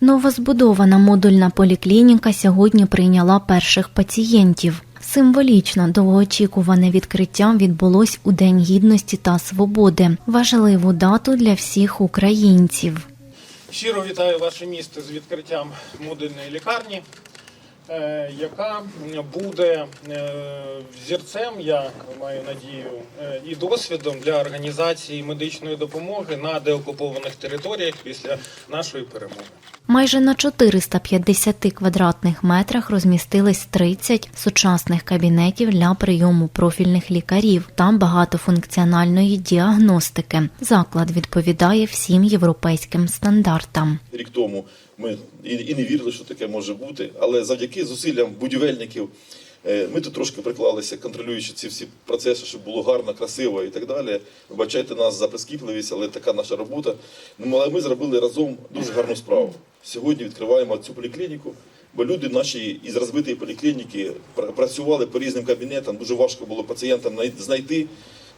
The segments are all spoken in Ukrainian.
Новозбудована модульна поліклініка сьогодні прийняла перших пацієнтів. Символічно довгоочікуване відкриття відбулось у День гідності та свободи, важливу дату для всіх українців. Щиро вітаю ваше місто з відкриттям модульної лікарні, яка буде е, взірцем, я маю надію, е, і досвідом для організації медичної допомоги на деокупованих територіях після нашої перемоги. Майже на 450 квадратних метрах розмістились 30 сучасних кабінетів для прийому профільних лікарів та багатофункціональної діагностики. Заклад відповідає всім європейським стандартам. рік тому ми і, не вірили, що таке може бути. Але завдяки зусиллям будівельників е, ми тут трошки приклалися, контролюючи ці всі процеси, щоб було гарно, красиво і так далі. Вибачайте нас за прискіпливість, але така наша робота. Ну, але ми зробили разом дуже гарну справу. Сьогодні відкриваємо цю поліклініку. Бо люди наші із розбитої поліклініки працювали по різним кабінетам. Дуже важко було пацієнтам най- знайти.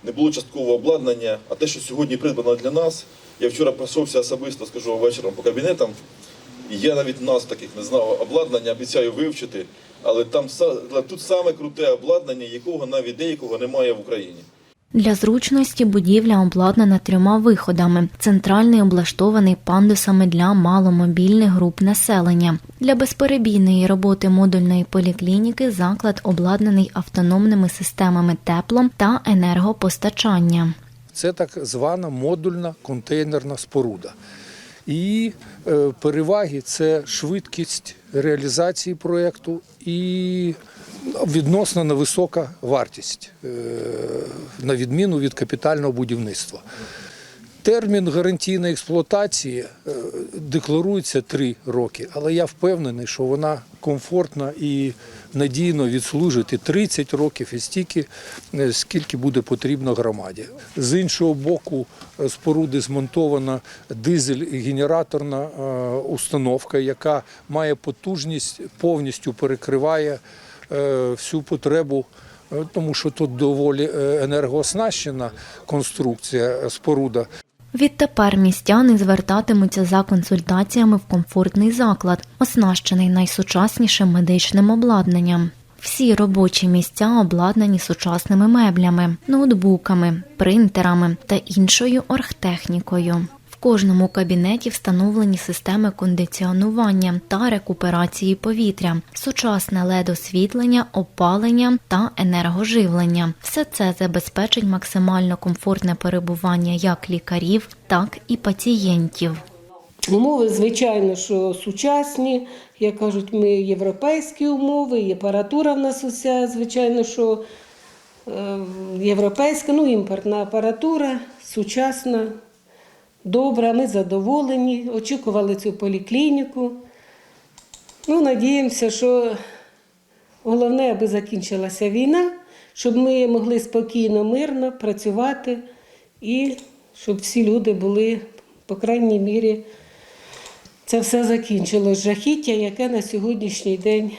Не було часткового обладнання. А те, що сьогодні придбано для нас, я вчора пройшовся особисто, скажу вечором по кабінетам. І Я навіть нас таких не знав обладнання, обіцяю вивчити. Але там са- тут саме круте обладнання, якого навіть деякого немає в Україні. Для зручності будівля обладнана трьома виходами. Центральний облаштований пандусами для маломобільних груп населення. Для безперебійної роботи модульної поліклініки заклад обладнаний автономними системами теплом та енергопостачання. Це так звана модульна контейнерна споруда. І е, переваги це швидкість реалізації проєкту і відносно невисока вартість, е, на відміну від капітального будівництва. Термін гарантійної експлуатації е, декларується 3 роки, але я впевнений, що вона комфортна і надійно відслужить і 30 років, і стільки, е, скільки буде потрібно громаді. З іншого боку, е, споруди змонтована дизель-генераторна установка, яка має потужність, повністю перекриває всю потребу. Тому що тут доволі енергооснащена конструкція споруда. Відтепер містяни звертатимуться за консультаціями в комфортний заклад, оснащений найсучаснішим медичним обладнанням. Всі робочі місця обладнані сучасними меблями, ноутбуками, принтерами та іншою оргтехнікою. Кожному кабінеті встановлені системи кондиціонування та рекуперації повітря, сучасне LED-освітлення, опалення та енергоживлення. Все це забезпечить максимально комфортне перебування як лікарів, так і пацієнтів. Умови, звичайно, що сучасні, як кажуть, ми європейські умови, і апаратура в нас уся, звичайно, що е, європейська, ну, імпортна апаратура, сучасна, добра, ми задоволені, очікували цю поліклініку. Ну, надіємося, що головне, аби закінчилася війна, щоб ми могли спокійно, мирно працювати і щоб всі люди були, по крайній мірі, це все закінчилось жахіття, яке на сьогоднішній день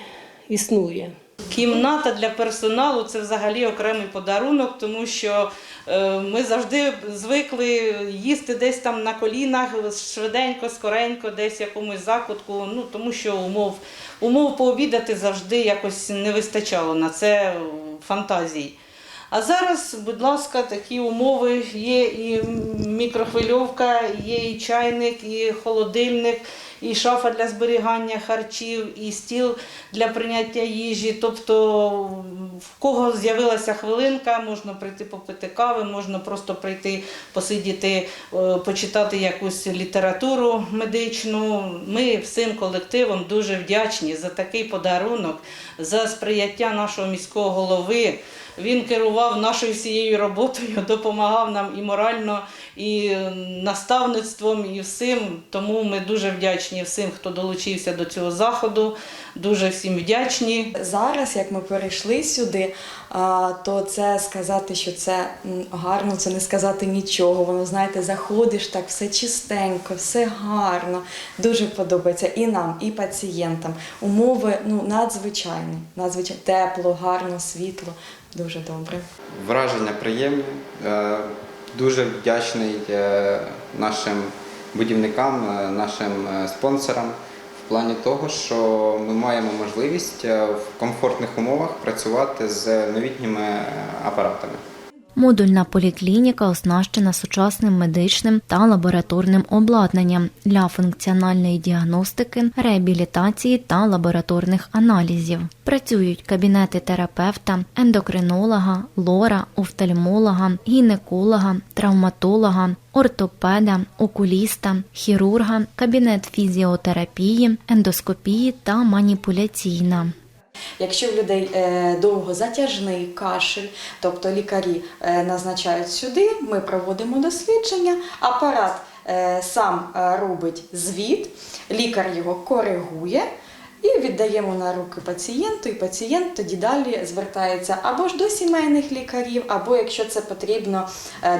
існує. Кімната для персоналу це взагалі окремий подарунок, тому що е, ми завжди звикли їсти десь там на колінах, швиденько, скоренько, десь в якомусь закутку. Ну тому що умов, умов пообідати завжди якось не вистачало на це фантазій. А зараз, будь ласка, такі умови є і мікрохвильовка, є і чайник, і холодильник, і шафа для зберігання харчів, і стіл для прийняття їжі. Тобто, в кого з'явилася хвилинка, можна прийти попити кави, можна просто прийти посидіти, е, почитати якусь літературу медичну. Ми всім колективом дуже вдячні за такий подарунок, за сприяття нашого міського голови. Він керував нашою всією роботою, допомагав нам і морально, і наставництвом, і всім. Тому ми дуже вдячні всім, хто долучився до цього заходу. Дуже всім вдячні. Зараз, як ми перейшли сюди, то це сказати, що це гарно, це не сказати нічого. Воно, знаєте, заходиш так, все чистенько, все гарно. Дуже подобається і нам, і пацієнтам. Умови ну, надзвичайні, надзвичайно тепло, гарно, світло. Дуже добре. Враження приємні. Дуже вдячний е, нашим будівникам, е, нашим е, спонсорам в плані того, що ми маємо можливість в комфортних умовах працювати з новітніми апаратами. Модульна поліклініка оснащена сучасним медичним та лабораторним обладнанням для функціональної діагностики, реабілітації та лабораторних аналізів. Працюють кабінети терапевта, ендокринолога, лора, офтальмолога, гінеколога, травматолога, ортопеда, окуліста, хірурга, кабінет фізіотерапії, ендоскопії та маніпуляційна. Якщо в людей е, довго затяжний кашель, тобто лікарі е, назначають сюди, ми проводимо дослідження, апарат е, сам робить звіт, лікар його коригує. І віддаємо на руки пацієнту, і пацієнт тоді далі звертається або ж до сімейних лікарів, або якщо це потрібно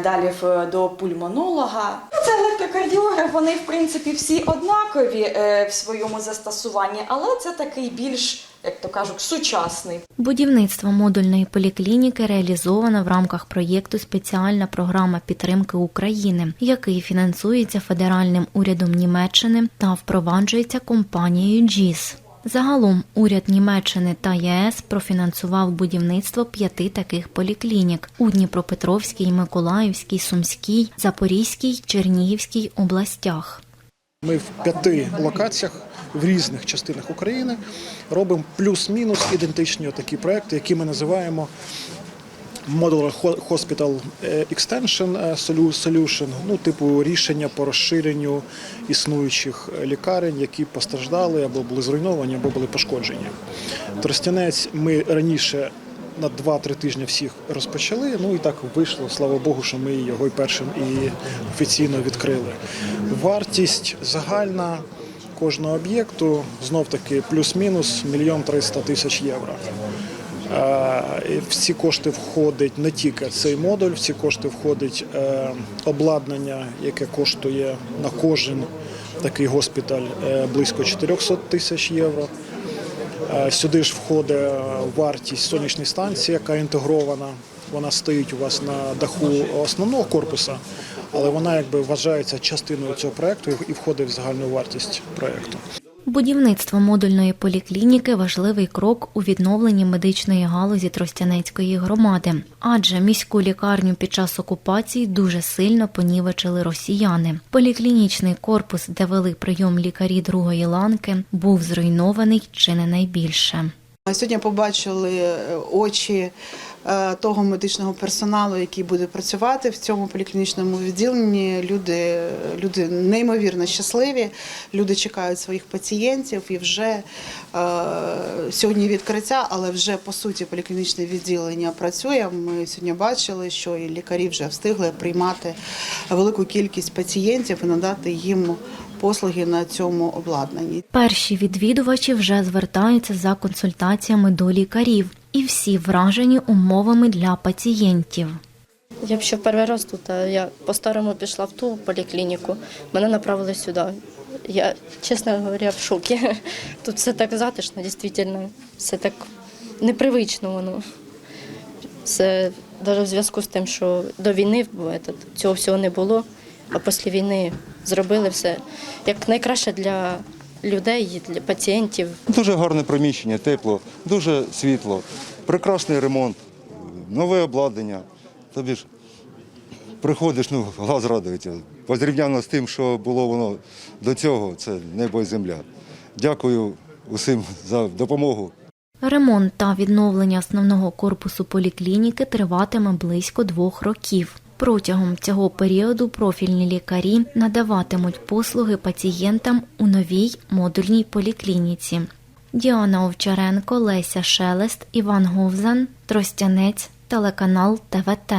далі до пульмонолога. Ну, Це електрокардіограф, вони в принципі всі однакові в своєму застосуванні, але це такий більш, як то кажуть, сучасний. Будівництво модульної поліклініки реалізовано в рамках проєкту Спеціальна програма підтримки України, який фінансується федеральним урядом Німеччини та впроваджується компанією GIS. Загалом уряд Німеччини та ЄС профінансував будівництво п'яти таких поліклінік у Дніпропетровській, Миколаївській, Сумській, Запорізькій, Чернігівській областях. Ми в п'яти локаціях в різних частинах України робимо плюс-мінус ідентичні такі проекти, які ми називаємо Modular Ho- Hospital Extension е, Solution, ну, типу рішення по розширенню існуючих лікарень, які постраждали або були зруйновані, або були пошкоджені. Тростянець ми раніше на 2-3 тижні всіх розпочали. Ну і так вийшло, слава Богу, що ми його і першим і офіційно відкрили. Вартість загальна кожного об'єкту знов таки плюс-мінус мільйон триста тисяч євро. Е, В ці кошти входить не тільки цей модуль, в ці кошти входить е, обладнання, яке коштує на кожен такий госпіталь е, близько 400 тисяч євро. Е, Сюди ж входить вартість сонячної станції, яка інтегрована. Вона стоїть у вас на даху основного корпуса, але вона якби вважається частиною цього проекту і входить в загальну вартість проекту. Будівництво модульної поліклініки важливий крок у відновленні медичної галузі Тростянецької громади, адже міську лікарню під час окупації дуже сильно понівечили росіяни. Поліклінічний корпус, де вели прийом лікарі другої ланки, був зруйнований чи не найбільше. Сьогодні побачили е, очі е, того медичного персоналу, який буде працювати в цьому поліклінічному відділенні. Люди, люди неймовірно щасливі, люди чекають своїх пацієнтів і вже е, сьогодні відкриття, але вже по суті поліклінічне відділення працює. Ми сьогодні бачили, що і лікарі вже встигли приймати велику кількість пацієнтів і надати їм послуги на цьому обладнанні. Перші відвідувачі вже звертаються за консультаціями до лікарів, і всі вражені умовами для пацієнтів. Я б ще перший раз тут, я по-старому пішла в ту поліклініку, мене направили сюди. Я, чесно говоря, в шокі. Тут все так затишно, дійсно, все так непривично воно. Це навіть в зв'язку з тим, що до війни цього всього не було, а після війни зробили все як найкраще для людей, для пацієнтів. Дуже гарне приміщення, тепло, дуже світло, прекрасний ремонт, нове обладнання. Тобі ж приходиш, ну, глаз радується. Порівняно з тим, що було воно до цього, це небо і земля. Дякую усім за допомогу. Ремонт та відновлення основного корпусу поліклініки триватиме близько двох років. Протягом цього періоду профільні лікарі надаватимуть послуги пацієнтам у новій модульній поліклініці. Діана Овчаренко, Леся Шелест, Іван Говзан, Тростянець, телеканал ТВТ.